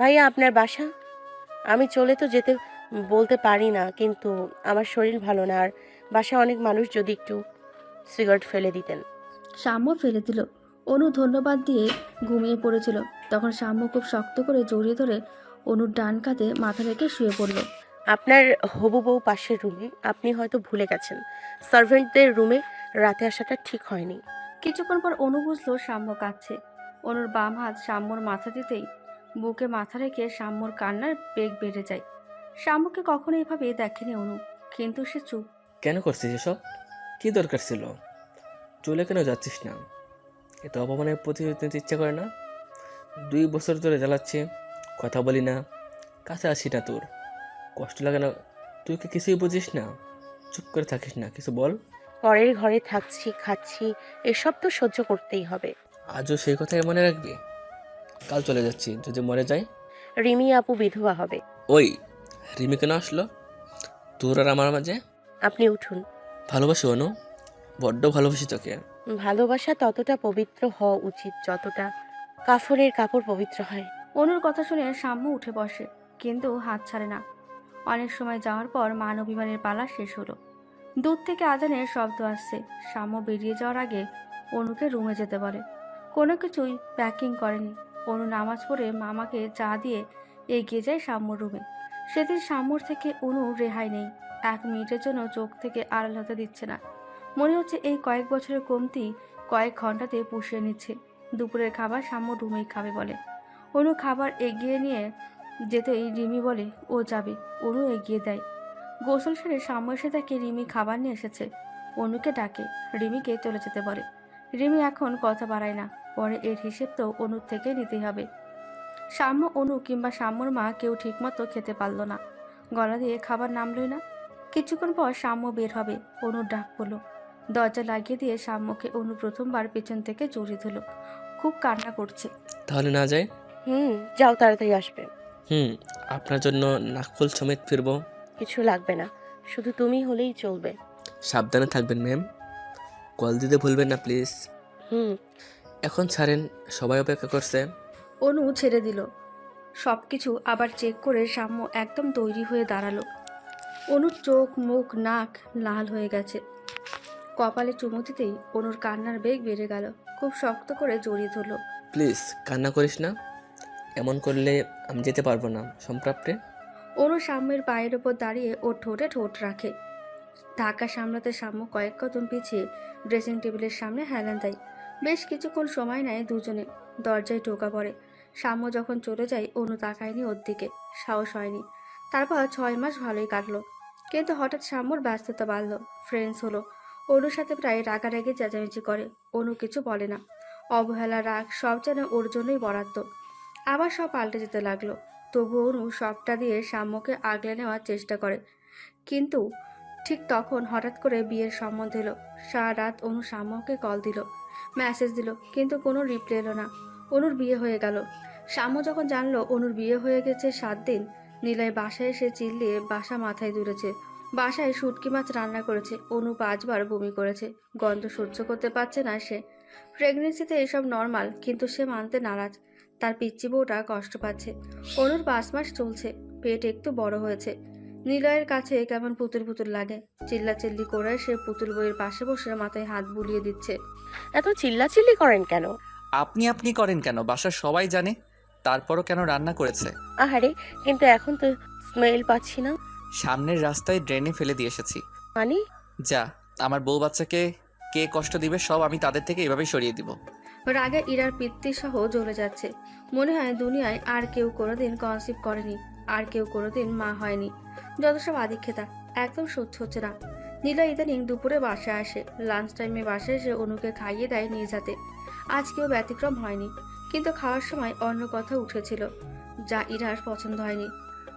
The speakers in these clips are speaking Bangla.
ভাইয়া আপনার বাসা? আমি চলে তো যেতে বলতে পারি না কিন্তু আমার শরীর ভালো না। আর বাসায় অনেক মানুষ যদি একটু সিগারেট ফেলে দিতেন। সাম্য ফেলে দিল। অনু ধন্যবাদ দিয়ে ঘুমিয়ে পড়েছিল। তখন সাম্য খুব শক্ত করে জড়িয়ে ধরে অনুর ডান কাঁধে মাথা রেখে শুয়ে পড়ল। আপনার হবু বউ পাশের রুমে আপনি হয়তো ভুলে গেছেন। সার্ভেন্টদের রুমে রাতে আসাটা ঠিক হয়নি। কিছুক্ষণ পর অনু বুঝলো সাম্য কাঁদছে। অনুর বাম হাত সাম্যর মাথা দিতেই বুকে মাথা রেখে সাম্যর কান্নার বেগ বেড়ে যায়। সাম্যকে কখনো এভাবে দেখেনি অনু কিন্তু সে চুপ। কেন করছিস এসব? কি দরকার ছিল? চলে কেন যাচ্ছিস না? এত অপমানের প্রতিশোধ নিতে ইচ্ছা করে না? দুই বছর ধরে জ্বালাচ্ছে কথা বলি না কাছে আসি না তোর। কষ্ট লাগে না তুই কি কিছুই বুঝিস না? চুপ করে থাকিস না কিছু বল। পরের ঘরে থাকছি খাচ্ছি এসব তো সহ্য করতেই হবে। আজও সেই কথাই মনে রাখবি? কাল চলে যাচ্ছি যদি মরে যাই। রিমি আপু বিধবা হবে। ওই রিমি কেন আসলো? তোর আর আমার মাঝে? আপনি উঠুন। ভালোবাসি অনু। বড্ড ভালোবাসি তোকে। ভালোবাসা ততটা পবিত্র হওয়া উচিত যতটা কাফনের কাপড় পবিত্র হয়। অনুর কথা শুনে সাম্য উঠে বসে কিন্তু হাত ছাড়ে না। অনেক সময় যাওয়ার পর মান অভিমানের পালা শেষ হলো। দূর থেকে আজানের শব্দ আসছে। সাম্য বেরিয়ে যাওয়ার আগে অনুকে রুমে যেতে বলে। কোনো কিছুই প্যাকিং করেনি। অনু নামাজ পড়ে মামাকে চা দিয়ে এগিয়ে যায় সাম্যর রুমে। সেদিন সাম্যর থেকে অনু রেহাই নেই। এক মিনিটের জন্য চোখ থেকে আড়াল হতে দিচ্ছে না। মনে হচ্ছে এই কয়েক বছরের কমতি কয়েক ঘন্টাতে পুষিয়ে নিচ্ছে। দুপুরের খাবার সাম্য রুমেই খাবে বলে। অনু খাবার এগিয়ে নিয়ে যেতেই রিমি বলে, ও যাবে। অনু এগিয়ে দেয়। গোসল সেরে সাম্য এসে তাকে রিমি খাবার নিয়ে এসেছে। অনুকে ডাকে, রিমিকে চলে যেতে বলে। রিমি এখন কথা বাড়ায় না। পরে এর হিসেব তো অনুর থেকে নিতেই হবে। সাম্য অনু কিংবা সাম্যর মা কেউ ঠিকমতো খেতে পারল না। গলা দিয়ে খাবার নামলই না। কিছুক্ষণ পর সাম্য বের হবে অনুর ডাক পড়ল। দরজা লাগিয়ে দিয়ে সাম্যকে অনু প্রথমবার পেছন থেকে জড়িয়ে ধরল। খুব কান্না করছে। তাহলে না যায়? হুম যাও তাড়াতাড়ি আসবে। হুম আপনার জন্য নাকফুল সমেত ফিরবো। কিছু লাগবে না শুধু তুমি হলেই চলবে। সাবধানে থাকবেন ম্যাম। কল দিতে ভুলবেন না প্লিজ। হুম এখন ছাড়েন সবাই অপেক্ষা করছে। অনু ছেড়ে দিল। সব কিছু আবার চেক করে সাম্য একদম তৈরি হয়ে দাঁড়াল। অনুর চোখ মুখ নাক লাল হয়ে গেছে। কপালে চুমু দিতেই অনুর কান্নার বেগ বেড়ে গেল। খুব শক্ত করে জড়িয়ে ধরলো। প্লিজ কান্না করিস না। এমন করলে আমি যেতে পারব না সম্প্রাপ্তে। অনু সাম্যের পায়ের ওপর দাঁড়িয়ে ওর ঠোঁটে ঠোঁট রাখে। ঢাকা সামলাতে সাম্য কয়েক কদম পিছিয়ে ড্রেসিং টেবিলের সামনে হেলান দেয়। বেশ কিছুক্ষণ সময় নেয় দুজনে। দরজায় টোকা পড়ে। সাম্য যখন চলে যায়, অনু তাকায়নি ওর দিকে। সাহস হয়নি। তারপর ছয় মাস ভালোই কাটলো। কিন্তু হঠাৎ সাম্যর ব্যস্ততা বাড়লো। ফ্রেন্ডস হলো। অনুর সাথে প্রায় রাগারাগি চেঁচামেচি করে। অনু কিছু বলে না। অবহেলা, রাগ, সব যেন ওর জন্যই বরাদ্দ। আবার সব পাল্টে যেতে লাগল। তবু অনু সবটা দিয়ে সাম্যকে আগলে নেওয়ার চেষ্টা করে। কিন্তু ঠিক তখন হঠাৎ করে বিয়ের সম্বন্ধ এলো। সারা রাত অনু সাম্যকে কল দিল। মেসেজ দিল, কিন্তু কোনো রিপ্লাই এলো না। অনুর বিয়ে হয়ে গেল। সাম্য যখন জানলো অনুর বিয়ে হয়ে গেছে সাত দিন নীলয় বাসায় এসে চিল্লিয়ে বাসা মাথায় তুলেছে। বাসায় শুটকি মাছ রান্না করেছে। অনু পাঁচবার বমি করেছে। গন্ধ সহ্য করতে পারছে না সে। প্রেগনেন্সিতে এসব নর্মাল কিন্তু সে মানতে নারাজ। তার পিচ্চি বউটা কষ্ট পাচ্ছে। অনুর পাঁচ মাস চলছে। পেট একটু বড় হয়েছে। নিলয়ের কাছে কেমন পুতুল পুতুল লাগে? চিল্লাচিল্লি করে সে পুতুল বইয়ের পাশে বসে মাথায় হাত বুলিয়ে দিচ্ছে। এত চিল্লাচিল্লি করেন কেন? আপনি আপনি করেন কেন? বাসার সবাই জানে। তারপরও কেন রান্না করেছে? আহারে কিন্তু এখন তো স্মেল পাচ্ছি না। সামনের রাস্তায় ড্রেনে ফেলে দিয়ে এসেছি। মানে? যা আমার বউ বাচ্চাকে কে কষ্ট দিবে সব আমি তাদের থেকে এভাবেই সরিয়ে দিব। রাগে ইরার পিতৃ সহ জ্বলে যাচ্ছে। মনে হয় দুনিয়ায় আর কেউ কোনোদিন কনসিভ করেনি। আর কেউ কোনোদিন মা হয়নি। যত সব আদিক্ষেতা একদম সহ্য হচ্ছে না। নীলা ইদানিং দুপুরে বাসায় আসে। লাঞ্চ টাইমে বাসায় এসে অনুকে খাইয়ে দেয় নিজ হাতে। আজ কেউ ব্যতিক্রম হয়নি কিন্তু খাওয়ার সময় অন্য কথা উঠেছিল যা ইরার পছন্দ হয়নি।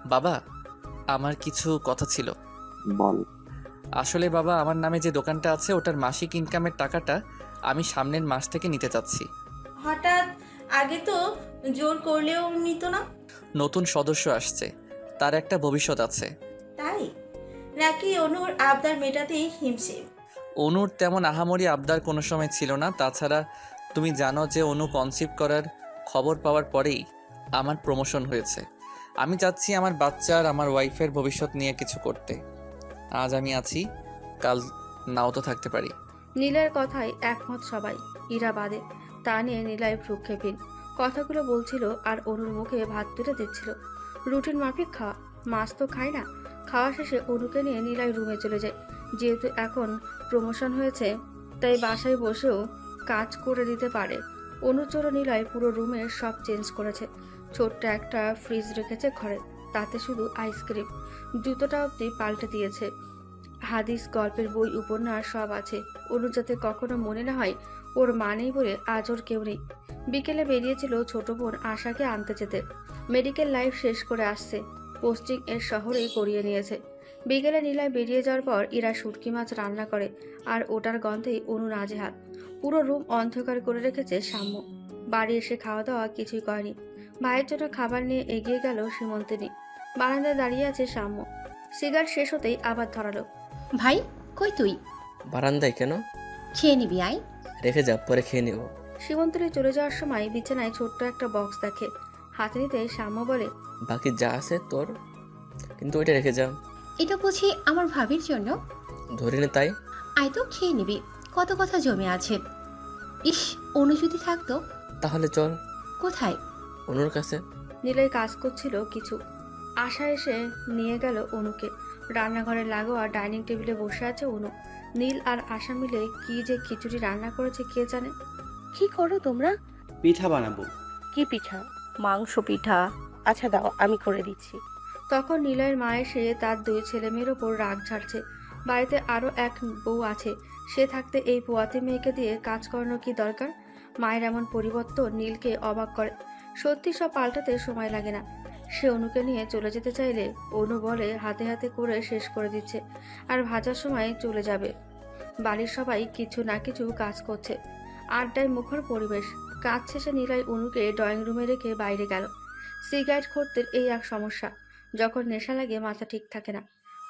বাবা আমার কিছু কথা ছিল। বল। আসলে বাবা আমার নামে যে দোকানটা আছে ওটার মাসিক ইনকামের টাকাটা আমি সামনের মাস থেকে নিতে চাচ্ছি। হঠাৎ আগে তো জোর করলেও নিত না? নতুন সদস্য আসছে। তার একটা ভবিষ্যৎ আছে। তাই? নাকি অনুর আবদার মেটাতেই হিমশিম? অনুর তেমন আহামরি আবদার কোনো সময় ছিল না। তাছাড়া তুমি জানো যে অনু কনসিভ করার খবর পাওয়ার পরেই আমার প্রমোশন হয়েছে। আমি চাচ্ছি আমার বাচ্চার আমার ওয়াইফের ভবিষ্যৎ নিয়ে কিছু করতে। আজ আমি আছি কাল নাও তো থাকতে পারি। নীলার কথায় একমত সবাই ইরা বাদে তা নিয়ে নীলায় ভ্রুক্ষেপহীন কথাগুলো বলছিল আর অনুর মুখে ভাত তুলে দিচ্ছিল। রুটিন মাফিক খাওয়া, মাছ তো খায় না। খাওয়া শেষে অনুকে নিয়ে নীলাই রুমে চলে যায়। যেহেতু এখন প্রমোশন হয়েছে, তাই বাসায় বসেও কাজ করে দিতে পারে। অনুচর নীলয় পুরো রুমে সব চেঞ্জ করেছে। ছোট্ট একটা ফ্রিজ রেখেছে ঘরে, তাতে শুধু আইসক্রিম। জুতোটা অবধি পাল্টে দিয়েছে। হাদিস, গল্পের বই, উপন্যাস সব আছে। অনু যাতে কখনো মনে না হয় ওর মা নেই বলে আজ ওর কেউ নেই। বিকেলে বেরিয়েছিল ছোট বোন আশাকে আনতে যেতে। মেডিকেল লাইফ শেষ করে আসছে। পোস্টিং এর শহরেই করিয়ে নিয়েছে। বিকেলে নীলায় বেরিয়ে যাওয়ার পর ইরা শুটকি মাছ রান্না করে আর ওটার গন্ধেই অনু নাজেহাল। পুরো রুম অন্ধকার করে রেখেছে সাম্য। বাড়ি এসে খাওয়া দাওয়া কিছুই করেনি। ভাইয়ের জন্য খাবার নিয়ে এগিয়ে গেল সীমন্তিনী। বারান্দায় দাঁড়িয়ে আছে সাম্য। সিগার শেষ হতেই আবার ধরালো। ভাই কই তুই? বারান্দায় কেন? খেয়ে নিবি আই রেখে যা পরে খেয়ে নেব। সীমন্তরী চলে যাওয়ার সময় বিছানায় ছোট্ট একটা বক্স দেখে। হাতে নিতে সাম্য বলে বাকি যা আছে তোর কিন্তু ওইটা রেখে যা। এটা বুঝি আমার ভাবির জন্য? ধরে নে তাই। আই তো খেয়ে নিবি। কত কথা জমে আছে। ইস অনু যদি থাকতো? তাহলে চল। কোথায়? অনুর কাছে। নীলয় কাজ করছিল কিছু। আশা এসে নিয়ে গেল অনুকে। রান্নাঘরে লাগোয়া ডাইনিং টেবিলে বসে আছে অনু। নীল আর আশা মিলে কি যে খিচুড়ি রান্না করেছে কে জানে? কি করো তোমরা? পিঠা বানাবো। কি পিঠা? মাংস পিঠা। আচ্ছা দাও আমি করে দিচ্ছি। তখন নীলয়ের মা এসে তার দুই ছেলে মেয়ের ওপর রাগ ঝাড়ছে। বাড়িতে আরও এক বউ আছে। সে থাকতে এই পোয়াতি মেয়েকে দিয়ে কাজ করানো কি দরকার? মায়ের এমন পরিবর্তন নীলকে অবাক করে। সত্যি সব পাল্টাতে সময় লাগে না। সে অনুকে নিয়ে চলে যেতে চাইলে অনু বলে হাতে হাতে করে শেষ করে দিচ্ছে আর ভাজার সময় চলে যাবে। বাড়ির সবাই কিছু না কিছু কাজ করছে। আড্ডায় মুখর পরিবেশ। কাজ শেষে নীলয় অনুকে ড্রয়িং রুমে রেখে বাইরে গেল। সিগারেট খোরদের এই এক সমস্যা। যখন নেশা লাগে, মাথা ঠিক থাকে না।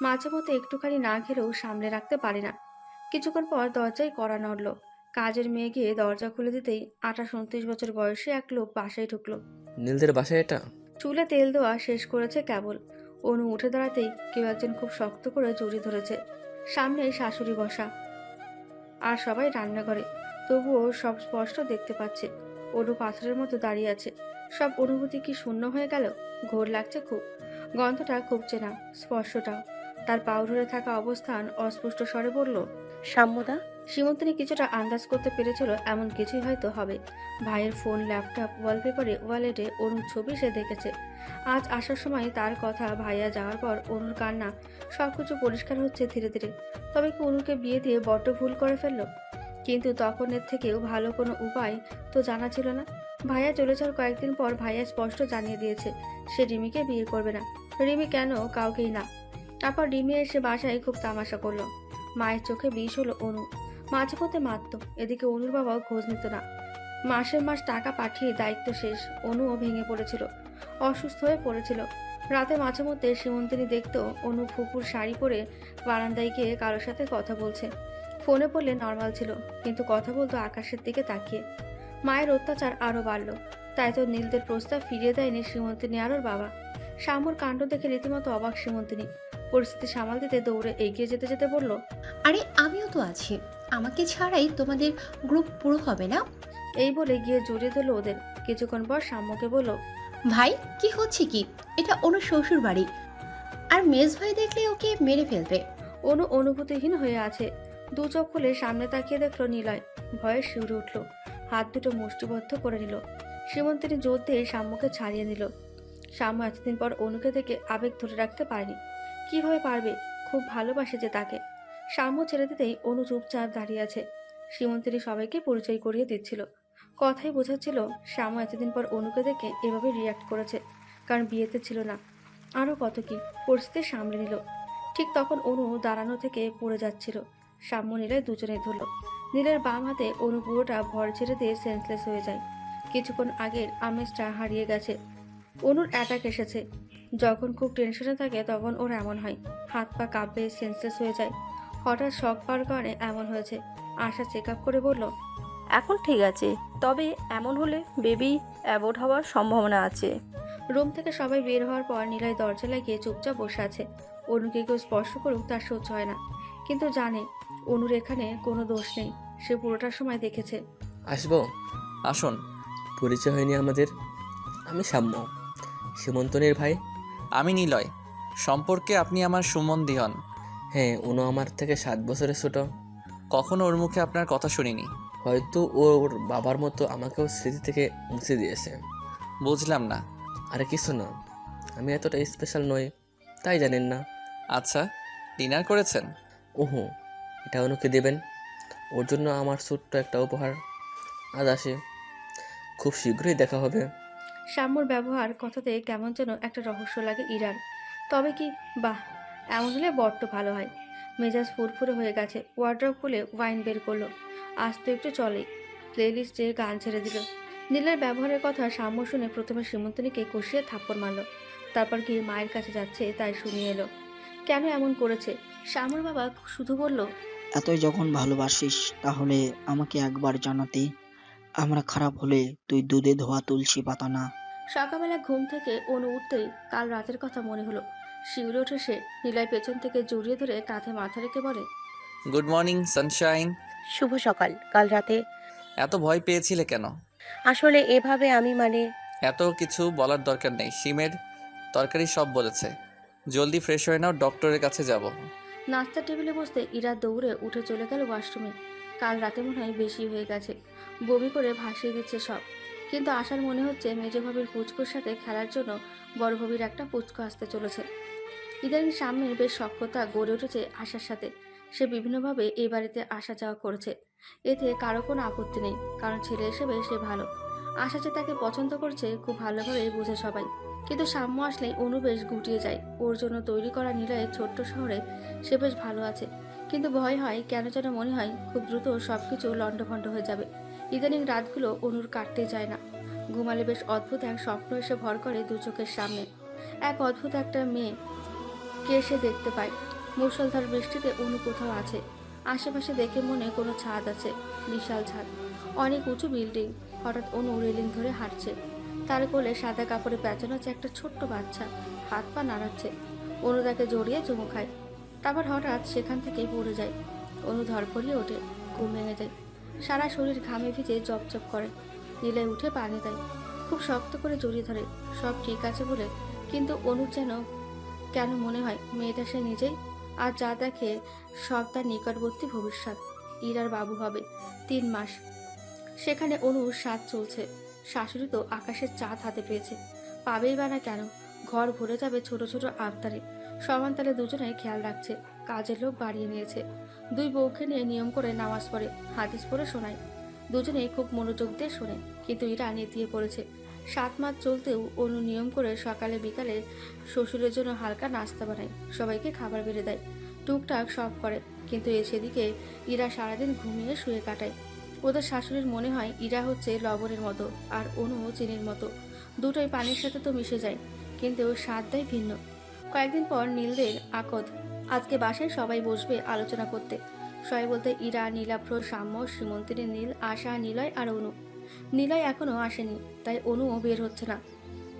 মাঝে মধ্যে একটুখানি না খেলেও সামলে রাখতে পারে না। কিছুক্ষণ পর দরজায় করা নড়ল। কাজের মেয়ে গিয়ে দরজা খুলে দিতেই আঠাশ, উনত্রিশ বছর বয়সে এক লোক বাসায় ঢুকলো। নীলদের বাসায় এটা? চুলে তেল দেওয়া শেষ করেছে কেবল। অনু উঠে দাঁড়াতেই কেউ একজন খুব শক্ত করে জড়িয়ে ধরেছে। সামনে শাশুড়ি বসা। আর সবাই রান্নাঘরে। তবুও সব স্পষ্ট দেখতে পাচ্ছে। অনু পাথরের মতো দাঁড়িয়ে আছে। সব অনুভূতি কি শূন্য হয়ে গেল? ঘোর লাগছে খুব। গন্ধটা খুব চেনা, স্পর্শটাও। তার পাও ধরে থাকা অবস্থান অস্পষ্ট স্বরে বলল, সাম্যদা সীমন্তিনী কিছুটা আন্দাজ করতে পেরেছিল, এমন কিছুই হয়তো হবে। ভাইয়ের ফোন, ল্যাপটপ ওয়ালপেপারে ওয়ালেটে অনুর ছবি সে দেখেছে। আজ আসার সময় তার কথা ভাইয়া যাওয়ার পর অনুর কান্না সব কিছু পরিষ্কার হচ্ছে ধীরে ধীরে। তবে কি অনুকে বিয়ে দিয়ে বড্ড ভুল করে ফেলল? কিন্তু তখনের থেকেও ভালো কোনো উপায় তো জানা ছিল না। ভাইয়া চলে যাওয়ার কয়েকদিন পর ভাইয়া স্পষ্ট জানিয়ে দিয়েছে, সে রিমিকে বিয়ে করবে না। রিমি কেন? কাউকেই না। তারপর রিমি এসে বাসায় খুব তামাশা করল। মায়ের চোখে বিষ হলো অনু মাঝে মধ্যে মারত। এদিকে অনুর বাবাও খোঁজ নিত না। মাসের মাস টাকা পাঠিয়ে দায়িত্ব শেষ। অনুও ভেঙে পড়েছিল। অসুস্থ হয়ে পড়েছিল। রাতে মাঝে মধ্যে সীমন্তিনী দেখতো অনু ফুপুর শাড়ি পরে বারান্দায় গিয়ে কারোর সাথে কথা বলছে। ফোনে পড়লে নর্মাল ছিল, কিন্তু কথা বলতো আকাশের দিকে তাকিয়ে। মায়ের অত্যাচার আরও বাড়ল। তাই তো নীলদের প্রস্তাব ফিরিয়ে দেয়নি সীমন্তিনী আর ওর বাবা। শ্যামর কাণ্ড দেখে রীতিমতো অবাক সীমন্তিনী। পরিস্থিতি সামাল দিতে দৌড়ে এগিয়ে যেতে যেতে বলল, আরে, আমিও তো আছি। আমাকে ছাড়াই তোমাদের গ্রুপ পুরো হবে না? এই বলে গিয়ে জড়িয়ে দিল ওদের। কিছুক্ষণ পর সাম্যকে বলল ভাই কি হচ্ছে কি? এটা অনু শ্বশুর বাড়ি। আর মেজ ভাই দেখলে ওকে মেরে ফেলবে। অনু অনুভূতিহীন হয়ে আছে। দু চোখ খুলে সামনে তাকিয়ে দেখল নিলয়। ভয়ে শিউরে উঠল। হাত দুটো মুষ্টিবদ্ধ করে নিল। সীমন্তিনী জোর দিয়ে সাম্যকে ছাড়িয়ে নিল। সাম্য এতদিন পর অনুকে দেখে আবেগ ধরে রাখতে পারেনি। কীভাবে পারবে? খুব ভালোবাসে যে তাকে। সাম্য ছেড়ে দিতেই অনু চুপচাপ দাঁড়িয়ে আছে। সীমন্তিনী সবাইকে পরিচয় করিয়ে দিচ্ছিল। কথাই বোঝাচ্ছিল, শ্যামা এতদিন পর অনুকে দেখে এভাবে রিয়াক্ট করেছে, কারণ বিয়েতে ছিল না। আরও কত কি, পরিস্থিতি সামলে নিল। ঠিক তখন অনু দাঁড়ানো থেকে পড়ে যাচ্ছিল। সাম্য নীলায় দুজনে ধরল। নীলের বাম হাতে অনু পুরোটা ভর ছেড়ে দিয়ে সেন্সলেস হয়ে যায়। কিছুক্ষণ আগের আমেজটা হারিয়ে গেছে। অনুর অ্যাটাক এসেছে। যখন খুব টেনশনে থাকে তখন ওর এমন হয়। হাত পা কাঁপবে সেন্সলেস হয়ে যায়। হঠাৎ শখ পার করে এমন হয়েছে। আশা চেক আপ করে বলল এখন ঠিক আছে তবে এমন হলে বেবি অ্যাবোর্ড হওয়ার সম্ভাবনা আছে। রুম থেকে সবাই বের হওয়ার পর নীলয় দরজা লাগিয়ে চুপচাপ বসে আছে। অনুকে কেউ স্পর্শ করুক তার সহ্য হয় না। কিন্তু জানে অনুর এখানে কোনো দোষ নেই। সে পুরোটার সময় দেখেছে। আসব? আসুন। পরিচয় হয়নি আমাদের। আমি সাম্য। সীমন্তনের ভাই? আমি নিলয়। সম্পর্কে আপনি আমার সুমন্দি হন। হ্যাঁ উনো আমার থেকে সাত বছরের ছোট। কখনো ওর মুখে আপনার কথা শুনিনি। হয়তো ও ওর বাবার মতো আমাকেও স্মৃতি থেকে মুছে দিয়েছে। বুঝলাম না। আরে কিছু না আমি এতটা স্পেশাল নই তাই জানেন না। আচ্ছা ডিনার করেছেন? ওহো এটা অনুকে দেবেন। ওর জন্য আমার ছোট্ট একটা উপহার। আজ আসে। খুব শীঘ্রই দেখা হবে। শ্যাম্যর ব্যবহার কথাতে কেমন যেন একটা রহস্য লাগে ইরার। তবে কি বাহ এমন হলে বড্ড ভালো হয়। মেজাজ ফুরফুরে হয়ে গেছে। ওয়ার্ড্রপ খুলে ওয়াইন বের করল। আজ তো একটু চলেই। প্লেলিস্টে গান ছেড়ে দিল। নীলের ব্যবহারের কথা সাম্য শুনে প্রথমে সীমন্তনীকে কষিয়ে থাপ্পড় মারল। তারপর গিয়ে মায়ের কাছে যাচ্ছে তাই শুনিয়ে এলো। কেন এমন করেছে? শ্যামর বাবা শুধু বলল এতই যখন ভালোবাসিস তাহলে আমাকে একবার জানাতে। আমরা খারাপ হলে তুই দুধে ধোয়া তুলসী পাতা না। সকালবেলা ঘুম থেকে অনু উঠতেই কাল রাতের কথা মনে হলো। শিউরে উঠে সে নীলয় পেছন থেকে জড়িয়ে ধরে কাঁধে মাথা রেখে বলে গুড মর্নিং সানশাইন। শুভ সকাল কাল রাতে। এত ভয় পেয়েছিলে কেন? আসলে এভাবে আমি মানে এত কিছু বলার দরকার নেই। সিমের তরকারি সব বলেছে। জলদি ফ্রেশ হয়ে নাও ডক্টরের কাছে যাব। নাস্তার টেবিলে বসতে ইরা দৌড়ে উঠে চলে গেল ওয়াশরুমে। কাল রাতে মনে হয় বেশি হয়ে গেছে। বমি করে ভাসিয়ে দিচ্ছে সব। কিন্তু আশার মনে হচ্ছে মেজ ভাবির পুচকুর সাথে খেলার জন্য বড় ভাবির একটা পুচকু আসতে চলেছে। ইদানিং সামনে বেশ সক্ষতা গড়ে উঠেছে আশার সাথে। সে বিভিন্নভাবে এই বাড়িতে আসা যাওয়া করেছে। এতে কারও কোনো আপত্তি নেই, কারণ ছেলে হিসেবে সে ভালো। আশা যে তাকে পছন্দ করছে, খুব ভালোভাবেই বুঝে সবাই। কিন্তু সাম্য আসলেই অনু বেশ গুটিয়ে যায়। ওর জন্য তৈরি করা নিলয়ের ছোট্ট শহরে সে বেশ ভালো আছে। কিন্তু ভয় হয় কেন যেন মনে হয় খুব দ্রুত সব কিছু লণ্ডভণ্ড হয়ে যাবে। ইদানিং রাতগুলো অনুর কাটতে যায় না। ঘুমালে বেশ অদ্ভুত এক স্বপ্ন এসে ভর করে দু চোখের সামনে। এক অদ্ভুত একটা মেয়ে কে সে দেখতে পায় মুষলধার বৃষ্টিতে অনু কোথাও আছে। আশেপাশে দেখে মনে কোনো ছাদ আছে, বিশাল ছাদ। অনেক উঁচু বিল্ডিং। হঠাৎ অনু রেলিং ধরে হাঁটছে। তার কোলে সাদা কাপড়ে পেঁচানো আছে একটা ছোট্ট বাচ্চা। হাত পা নাড়াচ্ছে। অনু তাকে জড়িয়ে চুমু খায়। তারপর হঠাৎ সেখান থেকেই পড়ে যায়। অনু ধরপড়িয়ে ওঠে, ঘুম ভেঙে যায়। সারা শরীর ঘামে ভিজে জপজপ করে। নীলে উঠে পানি দেয়। খুব শক্ত করে জড়িয়ে ধরে। সব ঠিক আছে বলে, কিন্তু অনুর যেন কেন মনে হয় মেয়েটা সে নিজেই? আর যা দেখে সব তার নিকটবর্তী ভবিষ্যৎ। ইরার বাবু হবে তিন মাস। সেখানে অনুর স্বাদ চলছে। শাশুড়ি তো আকাশের চাঁদ হাতে পেয়েছে। পাবেই বা না কেন? ঘর ভরে যাবে ছোট ছোট আবতারে সমান তালে দুজনে খেয়াল রাখছে। কাজের লোক বাড়িয়ে নিয়েছে। দুই বউকে নিয়ে নিয়ম করে নামাজ পড়ে, হাদিস পড়ে শোনায়। দুজনেই খুব মনোযোগ দিয়ে শোনে। কিন্তু ইরা নেতিয়ে পড়েছে। সাত মাস চলতেও অনু নিয়ম করে সকালে বিকালে শ্বশুরের জন্য হালকা নাস্তা বানায়, সবাইকে খাবার বেড়ে দেয়। টুকটাক সব করে, কিন্তু এ সেদিকে ইরা সারাদিন ঘুমিয়ে শুয়ে কাটায়। ওদের শাশুড়ির মনে হয় ইরা হচ্ছে লবণের মতো আর অনু চিনির মতো। দুটোই পানির সাথে তো মিশে যায়, কিন্তু স্বাদ দেয় ভিন্ন। কয়েকদিন পর নীলদের আকদ, আজকে বাসায় সবাই বসবে আলোচনা করতে। সবাই বলতে, ইরা, নীলাভ্র, সাম্য, শ্রীমন্তিনী, নীল, আশা, নিলয় আর অনু। নিলয় এখনও আসেনি, তাই অনুও বের হচ্ছে না।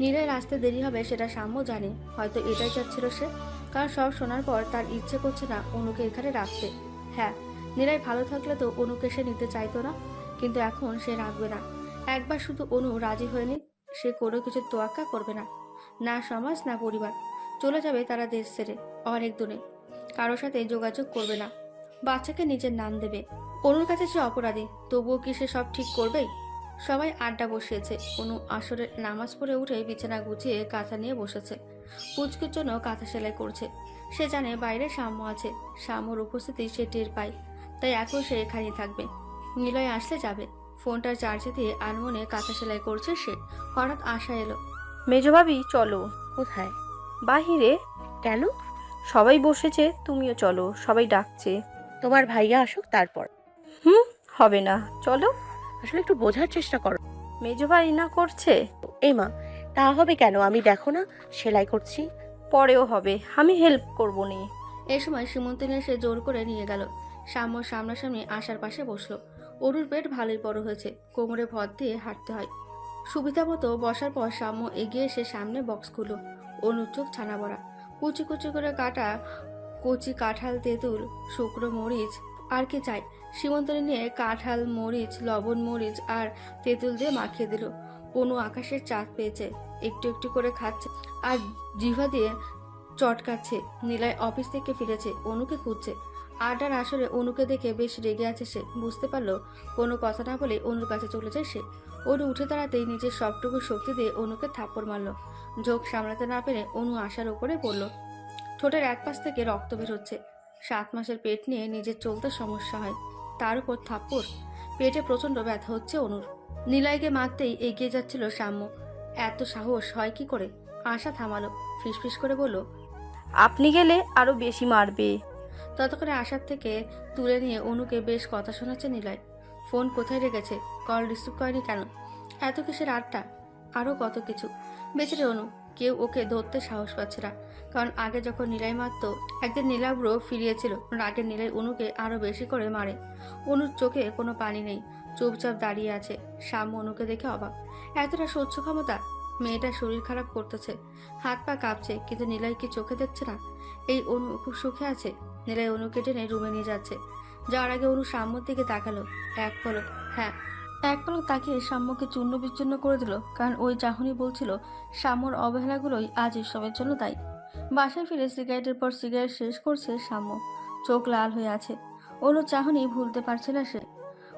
নীলয়ের আসতে দেরি হবে সেটা সাম্য জানে, হয়তো এটাই চাচ্ছিল সে। কারণ সব শোনার পর তার ইচ্ছে করছে না অনুকে এখানে রাখতে। হ্যাঁ নীলয় ভালো থাকলে তো অনুকে সে নিতে চাইতো না, কিন্তু এখন সে রাখবে না। একবার শুধু অনু রাজি হয়নি সে কোনো কিছু তোয়াক্কা করবে না। না সমাজ, না পরিবার। চলে যাবে তারা দেশ ছেড়ে, অনেক দূরে। কারোর সাথে যোগাযোগ করবে না। বাচ্চাকে নিজের নাম দেবে। অনুর কাছে সে অপরাধী, তবুও কি সে সব ঠিক করবেই? সবাই আড্ডা বসিয়েছে। অনু আসরের নামাজ পড়ে উঠে বিছানা গুছিয়ে কাঁথা নিয়ে বসেছে। পুচকির জন্য কাঁথা সেলাই করছে। সে জানে বাইরে সাম্য আছে। সাম্যর উপস্থিতি সে টের পায়। তাই এখন সে এখানেই থাকবে। নিলয় আসলে যাবে। ফোনটার চার্জে দিয়ে আনমনে কাঁথা সেলাই করছে সে। হঠাৎ আশা এলো। মেজভাবি চলো। কোথায়? বাহিরে। কেন? সবাই বসেছে তুমিও চলো। সবাই ডাকছে। তোমার ভাইয়া আসুক তারপর। হুম হবে না। চলো। আসলে একটু বোঝার চেষ্টা করো। মেজভাই না করছে? এই মা তা হবে কেন? আমি দেখো না সেলাই করছি। পরেও হবে আমি হেল্প করব নি এই সময় সীমন্তিনী এসে জোর করে নিয়ে গেল। সাম্য সামনাসামনি আশার পাশে বসল। অরুর পেট ভালোই বড় হয়েছে কোমরে ভর দিয়ে হাঁটতে হয়। সুবিধা মতো বসার পর সাম্য এগিয়ে এসে সামনে বক্স খুলো অনুর চোখ ছানা বড়া। কুচি কুচি করে কাটা কচি কাঁঠাল তেঁতুল শুকনো মরিচ আর কি চাই? সীমন্তরে নিয়ে কাঁঠাল, মরিচ, লবণ মরিচ আর তেঁতুল দিয়ে মাখিয়ে দিল। অনু আকাশের চাঁদ পেয়েছে। একটু একটু করে খাচ্ছে আর জিভা দিয়ে চটকাচ্ছে। নীলায় অফিস থেকে ফিরেছে। অনুকে খুঁজছে। আড্ডার আসরে অনুকে দেখে বেশ রেগে আছে সে। বুঝতে পারল, কোনো কথা না বলে অনুর কাছে চলে যায় সে। অনু উঠে দাঁড়াতেই নিজের সবটুকু শক্তি দিয়ে অনুকে থাপ্পড় মারল। ঝোঁক সামলাতে না পেরে অনু আশার উপরে পড়ল। ঠোঁটের এক পাশ থেকে রক্ত বের হচ্ছে সাত মাসের পেট নিয়ে নিজের চলতে সমস্যা হয়। তার উপর থাপ্পড়। পেটে প্রচণ্ড ব্যথা হচ্ছে অনুর। নিলয়কে মারতেই এগিয়ে যাচ্ছিল সাম্য এত সাহস হয় কি করে? আশা থামালো ফিসফিস করে বলল আপনি গেলে আরও বেশি মারবে। ততক্ষণে আশার থেকে তুলে নিয়ে অনুকে বেশ কথা শোনাচ্ছে নিলয়। ফোন কোথায় রেখেছে? কল রিসিভ করেনি কেন? এত কিসের আটটা আরও কত কিছু? বেচারে অনু। কেউ ওকে ধরতে সাহস পাচ্ছে না। কারণ আগে যখন নিলয় মারত, একদিন নীলাব্র ফিরিয়েছিল। রাগে নীলাই অনুকে আরও বেশি করে মারে। অনুর চোখে কোনো পানি নেই, চুপচাপ দাঁড়িয়ে আছে। শ্যাম অনুকে দেখে অবাক। এতটা সহ্য ক্ষমতা? মেয়েটার শরীর খারাপ করতেছে। হাত পা কাঁপছে, কিন্তু নিলয় কি চোখে দেখছে না? এই অনু খুব সুখে আছে। নীলাই অনুকে টেনে রুমে নিয়ে যাচ্ছে। যাওয়ার আগে অনু সাম্যর দিকে তাকালো। এক পলক হ্যাঁ এক পলক তাকিয়ে সাম্যকে চূর্ণ বিচ্ছিন্ন করে দিল, কারণ ওই চাহনি বলছিল, সাম্যর অবহেলাগুলোই আজ এসবের জন্য দায়ী। বাসায় ফিরে সিগারেটের পর সিগারেট শেষ করছে সাম্য। চোখ লাল হয়ে আছে। অনুর চাহনি ভুলতে পারছে না সে।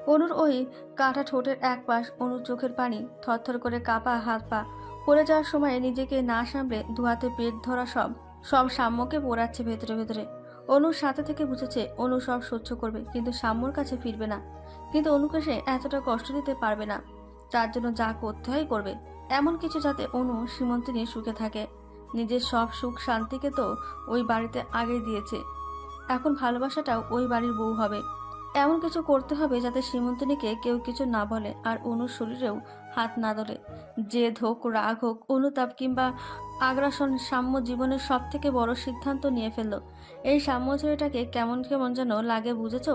অনুর ওই কাটা ঠোঁটের এক পাশ, অনুর চোখের পানি, থরথর করে কাপা হাত পা, পড়ে যাওয়ার সময় নিজেকে না সামলে দুহাতে পেট ধরা সব সব সাম্যকে পোড়াচ্ছে ভেতরে ভেতরে। অনুর সাথে থেকে বুঝেছে অনু সব সহ্য করবে, কিন্তু সাম্যর কাছে ফিরবে না। কিন্তু অনুকে সে এতটা কষ্ট দিতে পারবে না। তার জন্য যা করতে হয় করবে। এমন কিছু যাতে অনু সীমন্ত নিয়ে সুখে থাকে। নিজের সব সুখ শান্তিকে তো ওই বাড়িতে আগে দিয়েছে। এখন ভালোবাসাটাও ওই বাড়ির বউ হবে। এমন কিছু করতে হবে যাতে সীমন্তনীকে কেউ কিছু না বলে আর অনুর শরীরেও হাত না ধরে। জেদ হোক, রাগ হোক, অনুতাপ কিংবা আগ্রাসন সাম্য জীবনের সব থেকে বড় সিদ্ধান্ত নিয়ে ফেলল। এই সাম্য ছেলেটাকে কেমন কেমন যেন লাগে বুঝেছ?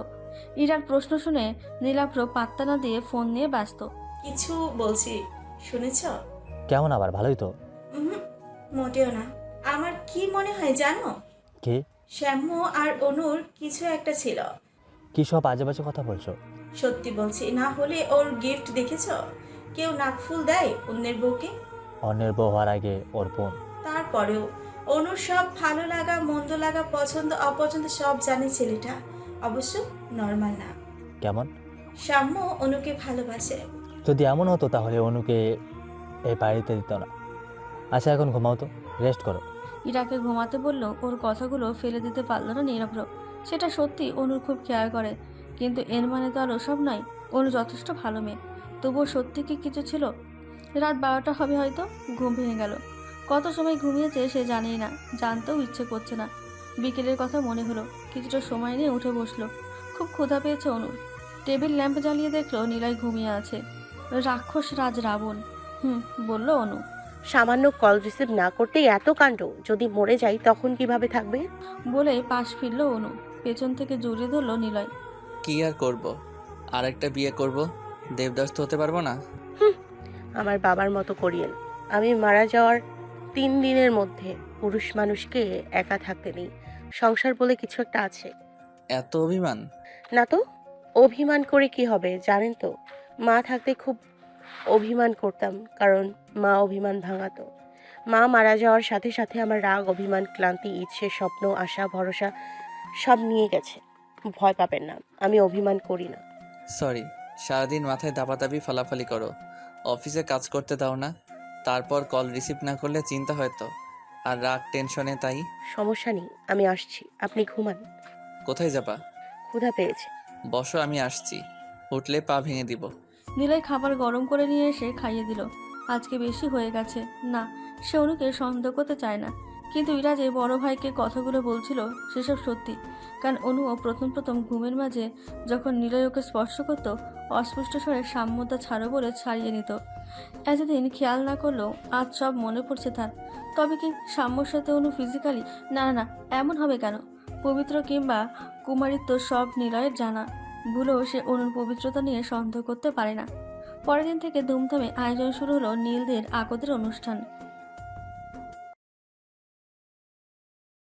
ইরার প্রশ্ন শুনে নীলাভ্র পাত্তা না দিয়ে ফোন নিয়ে ব্যস্ত। কিছু বলছি শুনেছ? কেমন আবার? ভালোই তো। মোটেও না। আমার কি মনে হয় জানো? কে? শ্যাম্য আর অনুর কিছু একটা ছিল। কি সব আজে বাজে কথা বলছো? সত্যি বলছি না হলে ওর গিফট দেখেছ? কেউ নাকফুল দেয় অন্যের বউকে? অন্যের বউ হওয়ার আগে ওর বোন। তারপরেও অনুর সব ভালো লাগা মন্দ লাগা পছন্দ অপছন্দ সব জানে ছেলেটা। অবশ্য নর্মাল না। কেমন? সাম্য অনুকে ভালোবাসে। যদি এমন হতো তাহলে অনুকে এই বাড়িতে দিত না। আচ্ছা এখন ঘুমাও তো রেস্ট করো। ইরাকে ঘুমাতে বলল ওর কথাগুলো ফেলে দিতে পারল না নীরব্র সেটা সত্যি অনুর খুব খেয়াল করে কিন্তু এর মানে তো আর ওসব নয়। অনু যথেষ্ট ভালো মেয়ে। তবুও সত্যি কি কিছু ছিল? রাত বারোটা হবে হয়তো ঘুম ভেঙে গেল। কত সময় ঘুমিয়েছে সে জানেই না জানতেও ইচ্ছে করছে না। বিকেলের কথা মনে হলো কিছুটা সময় নিয়ে উঠে বসল। খুব ক্ষুধা পেয়েছে অনুর। টেবিল ল্যাম্প জ্বালিয়ে দেখল নীলাই ঘুমিয়ে আছে। রাক্ষস রাজ রাবণ। হুম বলল অনু। সামান্য কল রিসিভ না করতেই এত কাণ্ড যদি মরে যাই তখন কীভাবে থাকবে? বলে পাশ ফিরল অনু। পেছন থেকে জড়িয়ে ধরলো নিলয়। কি আর করব? আর একটা বিয়ে করব? দেবদাস তো হতে পারব না। আমার বাবার মতো করিয়েন। আমি মারা যাওয়ার তিন দিনের মধ্যে পুরুষ মানুষকে একা থাকতে নেই। সংসার বলে কিছু একটা আছে। এত অভিমান? না তো অভিমান করে কি হবে জানেন তো? মা থাকতে খুব অভিমান করতাম কারণ মা অভিমান ভাঙাতো। মা মারা যাওয়ার সাথে সাথে আমার রাগ অভিমান ক্লান্তি ইচ্ছে স্বপ্ন আশা ভরসা সব নিয়ে গেছে। ভয় পাবেন না আমি অভিমান করি না। সরি সারাদিন মাথায় দাপাদাপি ফালাফালি করো। অফিসে কাজ করতে দাও না। তারপর কল রিসিভ না করলে চিন্তা হয়তো আর রাগ টেনশনে তাই। সমস্যা নেই আমি আসছি। আপনি ঘুমান। কোথায় যাবা? ক্ষুধা পেয়েছে। বসো আমি আসছি। উঠলে পা ভেঙে দিব। নিলয় খাবার গরম করে নিয়ে এসে খাইয়ে দিল। আজকে বেশি হয়ে গেছে। না সে অনুকে সন্দেহ করতে চায় না। কিন্তু ইরা যে বড় ভাইকে কথাগুলো বলছিল সেসব সত্যি। কারণ অনুও প্রথম প্রথম ঘুমের মাঝে যখন নিলয় ওকে স্পর্শ করত, অস্পষ্ট স্বরে সাম্যতা ছাড়ো বলে ছাড়িয়ে নিত। এতদিন খেয়াল না করলেও আজ সব মনে পড়ছে তার। তবে কি সাম্যর সাথে অনু ফিজিক্যালি না না এমন হবে কেন? পবিত্র কিংবা কুমারিত্ব সব নিলয়ের জানা। ভুলেও সে অনুর পবিত্রতা নিয়ে সন্দেহ করতে পারে না। পরের দিন থেকে ধুমধামে আয়োজন শুরু হলো নীলদের আগদের অনুষ্ঠান।